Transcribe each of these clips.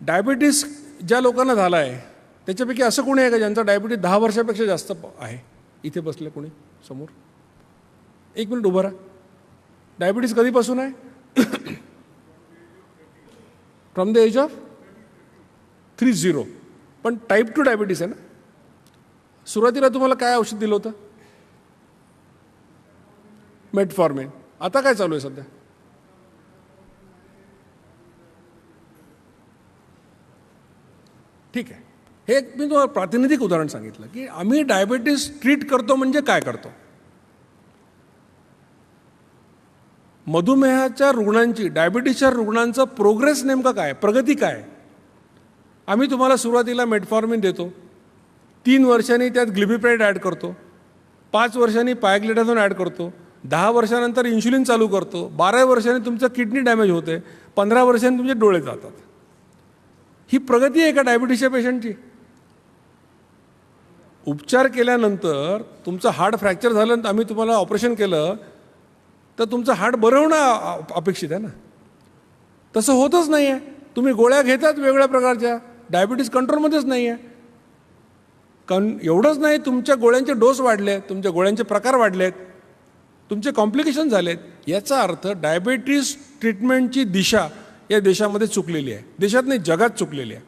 Diabetes ज्या लोकांना झाला आहे त्याच्यापैकी असं कोणी आहे का ज्यांचा डायबिटीस दहा वर्षापेक्षा जास्त आहे? इथे बसले कोणी? समोर? एक मिनिट उभं राहा. डायबिटीस कधीपासून आहे? From the age of three zero पण टाईप टू डायबिटीस आहे ना? सुरुवातीला तुम्हाला काय औषध दिलं होतं? मेटफॉर्मिन आता काय चालू आहे सध्या? ठीक आहे. हे एक मी तुम्हाला प्रातिनिधिक उदाहरण सांगितलं की आम्ही डायबेटीस ट्रीट करतो म्हणजे काय करतो? मधुमेहाच्या रुग्णांची डायबिटीसच्या रुग्णांचं प्रोग्रेस नेमका काय? प्रगती काय? आम्ही तुम्हाला सुरुवातीला मेटफॉर्मिन देतो. तीन वर्षांनी त्यात ग्लिबिप्राईड ॲड करतो. पाच वर्षांनी पायग्लिडाझोन ॲड करतो. दहा वर्षानंतर इन्शुलिन चालू करतो. बारा वर्षांनी तुमचं किडनी डॅमेज होते. पंधरा वर्षांनी तुमचे डोळे जातात. ही प्रगती आहे का डायबिटीसच्या पेशंटची? उपचार केल्यानंतर तुमचं हार्ट फ्रॅक्चर झालं आम्ही तुम्हाला ऑपरेशन केलं तर तुमचं हार्ट बरं होणं अपेक्षित आहे ना? तसं होतच नाही आहे तुम्ही गोळ्या घेतात वेगळ्या प्रकारच्या. डायबिटीस कंट्रोलमध्येच नाही आहे कन एवढंच नाही तुमच्या गोळ्यांचे डोस वाढले आहेत तुमच्या गोळ्यांचे प्रकार वाढले आहेत तुमचे कॉम्प्लिकेशन झालेत. याचा अर्थ डायबिटीस ट्रीटमेंटची दिशा या देशामध्ये चुकलेली आहे. देशात नाही जगात चुकलेली आहे.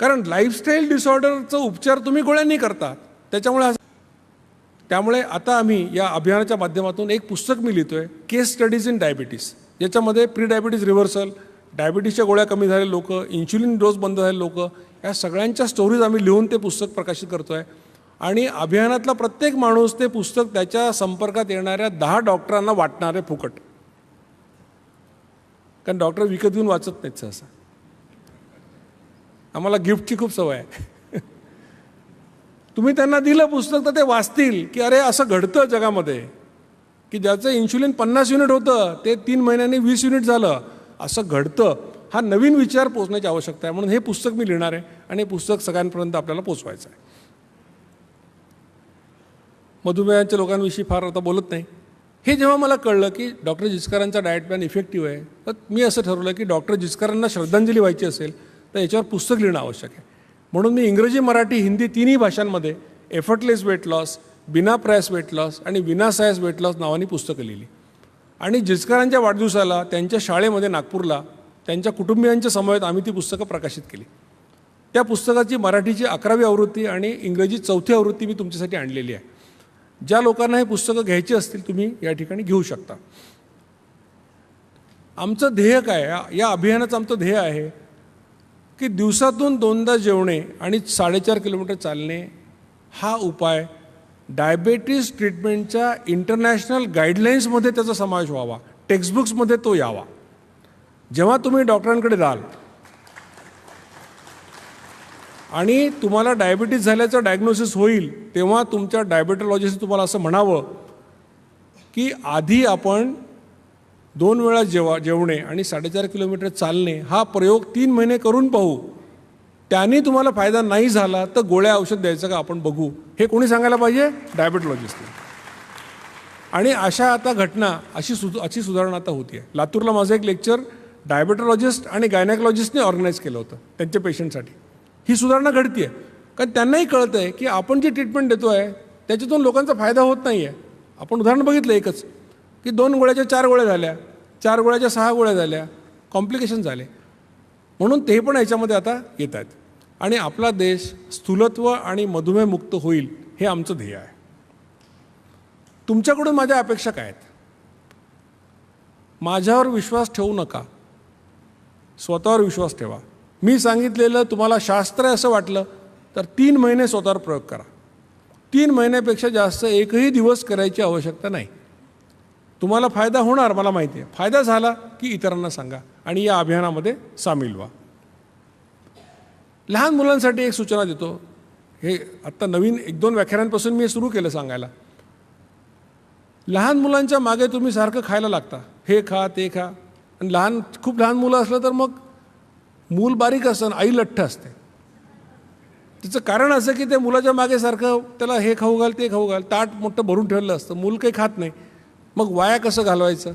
कारण लाईफस्टाईल डिसऑर्डरचा उपचार तुम्ही गोळ्यांनी करता त्याच्यामुळे त्यामुळे आता आम्ही या अभियानाच्या माध्यमातून एक पुस्तक मी लिहितो आहे केस स्टडीज इन डायबिटीस याच्यामध्ये प्री डायबिटीज रिव्हर्सल डायबिटीसच्या गोळ्या कमी झालेले लोक इन्शुलिन डोस बंद झालेले लोक या सगळ्यांच्या स्टोरीज आम्ही लिहून ते पुस्तक प्रकाशित करतो आहे आणि अभियानातला प्रत्येक माणूस ते पुस्तक त्याच्या संपर्कात येणाऱ्या दहा डॉक्टरांना वाटणारे फुकट. कारण डॉक्टर विकत घेऊन वाचत नाहीत सहसा. आम्हाला गिफ्टची खूप सवय आहे. तुम्ही त्यांना दिलं पुस्तक तर ते वाचतील की अरे असं घडतं जगामध्ये की ज्याचं इन्शुलिन पन्नास युनिट होतं ते तीन महिन्यांनी वीस युनिट झालं असं घडतं. हा नवीन विचार पोचण्याची आवश्यकता आहे म्हणून हे पुस्तक मी लिहिणार आहे आणि हे पुस्तक सगळ्यांपर्यंत आपल्याला पोचवायचं आहे. मधुमेहाच्या लोकांविषयी फार आता बोलत नाही. हे जेव्हा मला कळलं की डॉक्टर जिचकरांचा डाएट प्लॅन इफेक्टिव्ह आहे तर मी असं ठरवलं की डॉक्टर जिचकरांना श्रद्धांजली व्हायची असेल तर याच्यावर पुस्तक लिहिणं आवश्यक आहे. म्हणून मी इंग्रजी मराठी हिंदी तिन्ही भाषांमध्ये एफर्टलेस वेट लॉस बिना प्रायस वेट लॉस आणि विना सायस वेट लॉस नावानी पुस्तकं लिहिली. आणि जिचकरांच्या वाढदिवसाला त्यांच्या शाळेमध्ये नागपूरला त्यांच्या कुटुंबियांच्या समवेत आम्ही ती पुस्तकं प्रकाशित केली. त्या पुस्तकाची मराठीची अकरावी आवृत्ती आणि इंग्रजी चौथी आवृत्ती मी तुमच्यासाठी आणलेली आहे. ज्या लोकांना हे पुस्तकं घ्यायची असतील तुम्ही या ठिकाणी घेऊ शकता. आमचं ध्येय काय? या- अभियानाचं आमचं ध्येय आहे की दिवसातून दोनदा जेवणे आणि साडेचार किलोमीटर चालणे हा उपाय डायबेटीस ट्रीटमेंटच्या इंटरनॅशनल गाईडलाईन्समध्ये त्याचा समावेश व्हावा. टेक्स्टबुक्समध्ये तो यावा. जेव्हा तुम्ही डॉक्टरांकडे जाल आणि तुम्हाला डायबिटीज झाल्याचं डायग्नोसिस होईल तेव्हा तुमच्या डायबेटॉलॉजिस्ट तुम्हाला असं म्हणावं की आधी आपण दोन वेळा जेवा जेवणे आणि साडेचार किलोमीटर चालणे हा प्रयोग तीन महिने करून पाहू. त्याने तुम्हाला फायदा नाही झाला तर गोळ्या औषध द्यायचं का आपण बघू. हे कोणी सांगायला पाहिजे? डायबेटॉलॉजिस्टने आणि अशा आता घटना अशी सु अशी सुधारणा आता होती आहे लातूरला माझं एक लेक्चर डायबेटॉलॉजिस्ट आणि गायनॅकॉलॉजिस्टने ऑर्गनाईज केलं होतं त्यांच्या पेशंटसाठी ही सुधारणा घडती आहे कारण त्यांनाही कळतं आहे की आपण जी ट्रीटमेंट देतो आहे त्याच्यातून लोकांचा फायदा होत नाही आहे आपण उदाहरण बघितलं एकच की दोन गोळ्याच्या चार गोळ्या झाल्या चार गोळ्याच्या सहा गोळ्या झाल्या कॉम्प्लिकेशन झाले. म्हणून ते पण याच्यामध्ये आता येत आहेत आणि आपला देश स्थूलत्व आणि मधुमेहमुक्त होईल हे आमचं ध्येय आहे. तुमच्याकडून माझ्या अपेक्षा काय आहेत? माझ्यावर विश्वास ठेवू नका. स्वतःवर विश्वास ठेवा. मी सांगितलेलं तुम्हाला शास्त्र आहे असं वाटलं तर तीन महिने स्वतःवर प्रयोग करा. तीन महिन्यापेक्षा जास्त एकही दिवस करायची आवश्यकता नाही. तुम्हाला फायदा होणार मला माहिती आहे. फायदा झाला की इतरांना सांगा आणि या अभियानामध्ये सामील व्हा. लहान मुलांसाठी एक सूचना देतो. हे आत्ता नवीन एक दोन व्याख्यानांपासून मी सुरू केलं सांगायला. लहान मुलांच्या मागे तुम्ही सारखं खायला लागता. हे खा ते खा. आणि लहान खूप लहान मुलं असलं तर मग मूल बारीक असतं आई लठ्ठ असते. तिचं कारण असं की ते मुलाच्या मागे सारखं त्याला हे खाऊ घाल ते खाऊ घाल ताट मोठं भरून ठेवलं असतं. मूल काही खात नाही. मग वाया कसं घालवायचं?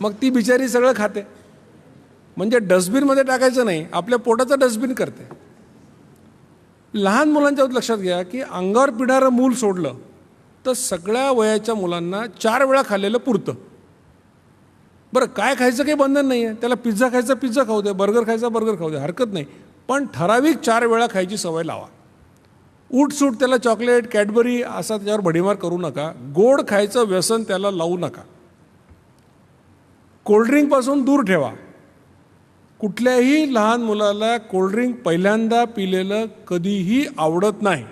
मग ती बिचारी सगळं खाते. म्हणजे डस्टबिनमध्ये टाकायचं नाही आपल्या पोटाचं डस्टबिन करते. लहान मुलांच्या लक्षात घ्या की अंगावर पिणारं मूल सोडलं तर सगळ्या वयाच्या मुलांना चार वेळा खाल्लेलं पुरतं. बरं काय खायचं काही बंधन नाही आहे त्याला पिझ्झा खायचा पिझ्झा खाऊ दे बर्गर खायचा बर्गर खाऊ दे हरकत नाही. पण ठराविक चार वेळा खायची सवय लावा. उठसूट त्याला चॉकलेट कॅडबरी असा त्याच्यावर भडीमार करू नका. गोड खायचं व्यसन त्याला लावू नका. कोल्ड्रिंकपासून दूर ठेवा. कुठल्याही लहान मुलाला कोल्ड्रिंक पहिल्यांदा पिलेलं कधीही आवडत नाही.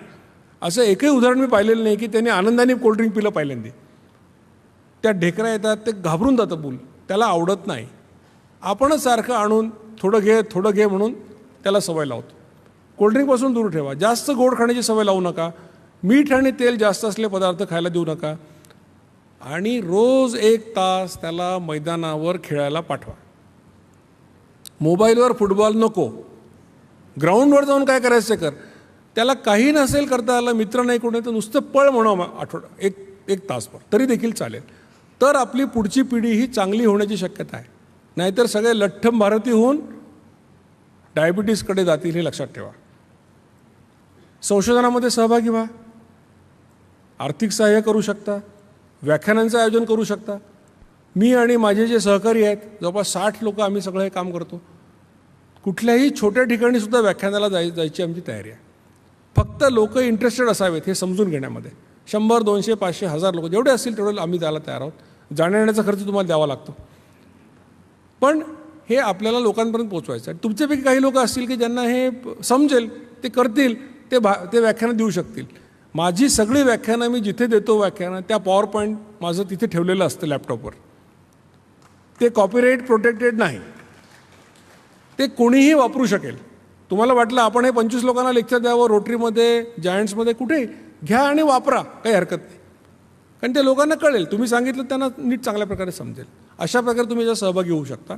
असं एकही उदाहरण मी पाहिलेलं नाही की त्याने आनंदाने कोल्ड्रिंक पिलं पहिल्यांदा. त्या ढेकरा येतात ते घाबरून जातं पूल. त्याला आवडत नाही. आपणच सारखं आणून थोडं घे थोडं घे म्हणून त्याला सवय लावतो. कोल्ड्रिंकपासून दूर ठेवा. जास्त गोड खाण्याची सवय लावू नका. मीठ आणि तेल जास्त असले पदार्थ खायला देऊ नका. आणि रोज एक तास त्याला मैदानावर खेळायला पाठवा. मोबाईलवर फुटबॉल नको. ग्राउंडवर जाऊन काय करायचं कर. त्याला काही नसेल करता आलं मित्र नाही कोणी तर नुसतं पळ म्हणा आठवडा एक एक तासभर. तरी देखील चालेल. तर आपली पुढची पिढी ही चांगली होण्याची शक्यता आहे. नाहीतर सगळे लठ्ठम भारती होऊन डायबिटीसकडे जातील हे लक्षात ठेवा. संशोधनामध्ये सहभागी व्हा. आर्थिक सहाय्य करू शकता. व्याख्यानांचं आयोजन करू शकता. मी आणि माझे जे सहकारी आहेत जवळपास साठ लोक आम्ही सगळं हे काम करतो. कुठल्याही छोट्या ठिकाणी सुद्धा व्याख्यानाला जाय जायची आमची तयारी आहे. फक्त लोक इंटरेस्टेड असावेत हे समजून घेण्यामध्ये. शंभर दोनशे पाचशे हजार लोक जेवढे असतील तेवढे आम्ही जायला तयार आहोत. जाण्यायेण्याचा खर्च तुम्हाला द्यावा लागतो. पण हे आपल्याला लोकांपर्यंत पोचवायचं आहे. तुमच्यापैकी काही लोक असतील की ज्यांना हे समजेल ते करतील ते भा ते व्याख्यानं देऊ शकतील. माझी सगळी व्याख्यानं मी जिथे देतो व्याख्यानं त्या पॉवर पॉईंट माझं तिथे ठेवलेलं असतं लॅपटॉपवर. ते कॉपीराईट प्रोटेक्टेड नाही. ते कोणीही वापरू शकेल. तुम्हाला वाटलं आपण हे पंचवीस लोकांना लेक्चर द्यावं रोटरीमध्ये जायंट्समध्ये कुठे? घ्या आणि वापरा काही हरकत नाही. कारण ते लोकांना कळेल. तुम्ही सांगितलं त्यांना नीट चांगल्या प्रकारे समजेल. अशा प्रकारे तुम्ही ज्या सहभागी होऊ शकता.